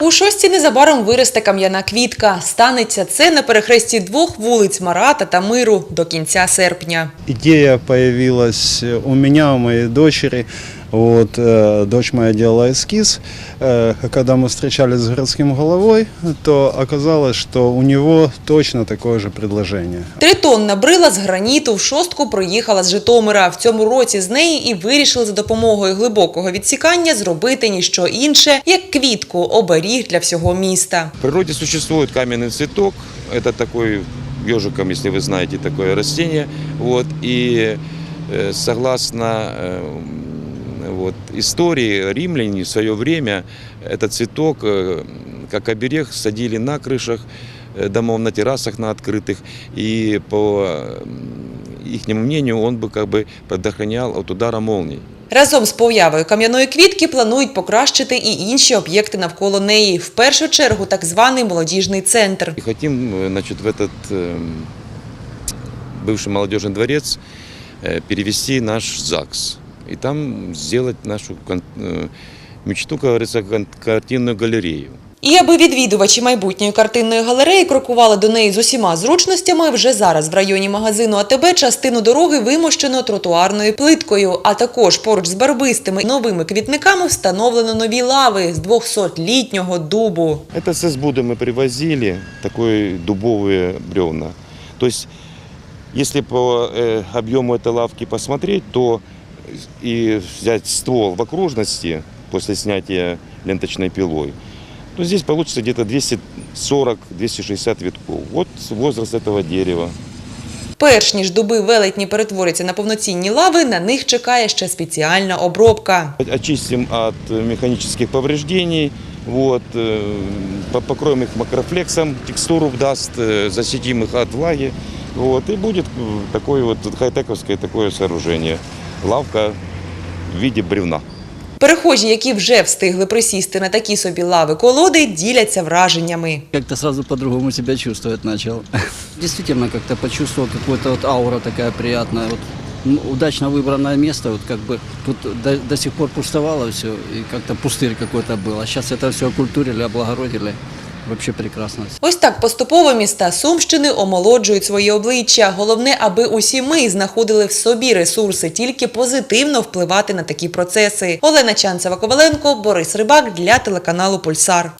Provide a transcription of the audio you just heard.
У шості незабаром виросте кам'яна квітка. Станеться це на перехресті двох вулиць Марата та Миру до кінця серпня. Ідея появилась у мене, у моєї дочери. Вот, э, дочь моя делала эскиз. Э, когда мы встречались с городским головой, то оказалось, что у него точно такое же предложение. Тритонна брила з граніту в шостку приїхала з Житомира. В цьому році з неї і вирішили за допомогою глибокого відсікання зробити ніщо інше, як квітку, оберіг для всього міста. В природе существует каменный цветок. Это такой ежиком, если вы знаете такое растение. Вот, и э, согласно э, вот, истории римляне в свое время этот цветок э, как оберег садили на крышах э, домов, на террасах на открытых. И по их мнению он бы как бы предохранял от удара молний. Разом з появою кам'яної квітки планують покращити і інші об'єкти навколо неї. В першу чергу так званий молодіжний центр. И хотим э, значит, в этот э, бывший молодежный дворец э, перевести наш ЗАГС. И там сделать нашу кон- э, мечту, как говорится, кон- картинную галерею. І аби відвідувачі майбутньої картинної галереї крокували до неї з усіма зручностями, вже зараз в районі магазину АТБ частину дороги вимощено тротуарною плиткою, а також поруч з барбистими новими квітниками встановлено нові лави з 200-літнього дубу. Это с Избуды мы привозили, такие дубовые бревна. То есть, если по э, объему этой лавки посмотреть, то и взять ствол в окружности после снятия ленточной пилой, то здесь получится где-то 240-260 витков. Вот возраст этого дерева. Перш ніж дуби велетні перетворяться на повноцінні лави, на них чекає ще спеціальна обробка. Очистим от э, механических повреждений, вот, э, по- покроем их макрофлексом, текстуру даст, э, защитим их от влаги. Вот, и будет э, такое вот хай-тековское такое сооружение. Лавка в виде бревна. Перехожі, які вже встигли присісти на такі собі лави колоди, діляться враженнями. Как-то сразу по-другому себя чувствовать начал. Действительно, как-то почувствовал какую-то вот аура такая приятная. Вот м, удачно выбранное место, вот как бы тут до, до сих пор пустовало все, и как-то пустырь какой-то был. А сейчас это все окультурили, облагородили. Вообще прекрасно. Ось так поступово міста Сумщини омолоджують свої обличчя. Головне, аби усі ми знаходили в собі ресурси, тільки позитивно впливати на такі процеси. Олена Чанцева Коваленко, Борис Рибак для телеканалу Пульсар.